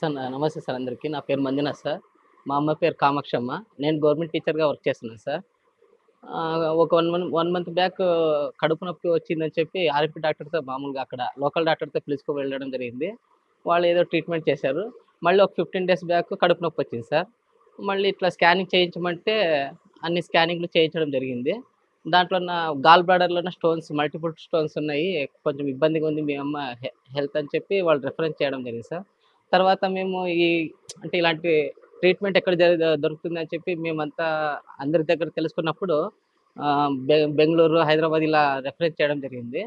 Sir నమస్తే sir అందరికీ. నా పేరు మంజునాథ్ సార్. మా అమ్మ పేరు కామాక్షమ్మ. నేను గవర్నమెంట్ టీచర్గా వర్క్ చేస్తున్నాను సార్. ఒక one month one month back కడుపు నొప్పి వచ్చిందని చెప్పి ఆర్ఎంపీ డాక్టర్తో మామూలుగా అక్కడ లోకల్ డాక్టర్తో పిలుచుకు వెళ్ళడం జరిగింది. వాళ్ళు ఏదో ట్రీట్మెంట్ చేశారు. మళ్ళీ ఒక ఫిఫ్టీన్ డేస్ బ్యాక్ కడుపు నొప్పి వచ్చింది సార్. మళ్ళీ ఇట్లా స్కానింగ్ చేయించమంటే అన్ని స్కానింగ్లు చేయించడం జరిగింది. దాంట్లో నా గాల్ బ్లాడర్లో స్టోన్స్ మల్టిపుల్ స్టోన్స్ ఉన్నాయి. కొంచెం ఇబ్బందిగా ఉంది మీ అమ్మ హెల్త్ అని చెప్పి వాళ్ళు రిఫరెన్స్ చేయడం జరిగింది సార్. తర్వాత మేము ఈ అంటే ఇలాంటి ట్రీట్మెంట్ ఎక్కడ జరి- దొరుకుతుంది అని చెప్పి మేమంతా అందరి దగ్గర తెలుసుకున్నప్పుడు బె- బెంగళూరు హైదరాబాద్ ఇలా రెఫరెన్స్ చేయడం జరిగింది.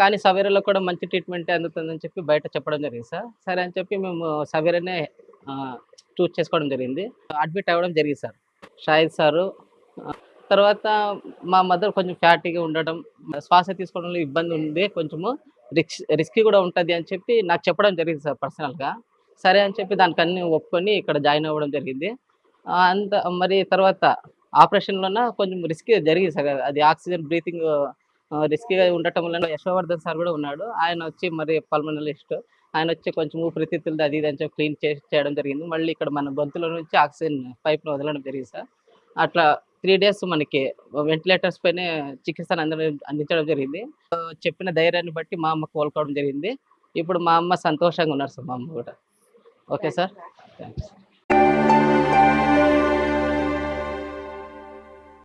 కానీ సవేరాలో కూడా మంచి ట్రీట్మెంట్ అందుతుందని చెప్పి బయట చెప్పడం జరిగింది సార్. సరే అని చెప్పి మేము సవేరానే చూస్ చేసుకోవడం జరిగింది. అడ్మిట్ అవ్వడం జరిగింది సార్. షాహిద్ సారు తర్వాత మా మదర్ కొంచెం ఫ్యాటీగా ఉండడం శ్వాస తీసుకోవడంలో ఇబ్బంది ఉంది కొంచెము రిక్స్ రిస్కీ కూడా ఉంటుంది అని చెప్పి నాకు చెప్పడం జరిగింది సార్ పర్సనల్గా. సరే అని చెప్పి దానికి అన్ని ఒప్పుకొని ఇక్కడ జాయిన్ అవ్వడం జరిగింది. అంత మరి తర్వాత ఆపరేషన్లోన కొంచెం రిస్క్ జరిగింది సార్. అది ఆక్సిజన్ బ్రీతింగ్ రిస్కీగా ఉండటం వల్ల యశోవర్ధన్ సార్ కూడా ఉన్నాడు. ఆయన వచ్చి మరి పల్మనలిస్ట్ ఆయన వచ్చి కొంచెం ఊపిరితిత్తులది అది ఇది అని చెప్పి క్లీన్ చేసి చేయడం జరిగింది. మళ్ళీ ఇక్కడ మన గొంతులో నుంచి ఆక్సిజన్ పైప్ను వదలడం జరిగింది సార్. అట్లా త్రీ డేస్ మనకి వెంటిలేటర్స్ పైన చికిత్సను అందించడం అందించడం జరిగింది. చెప్పిన ధైర్యాన్ని బట్టి మా అమ్మ కోలుకోవడం జరిగింది. ఇప్పుడు మా అమ్మ సంతోషంగా ఉన్నారు సార్ మా అమ్మ కూడా. okay sir.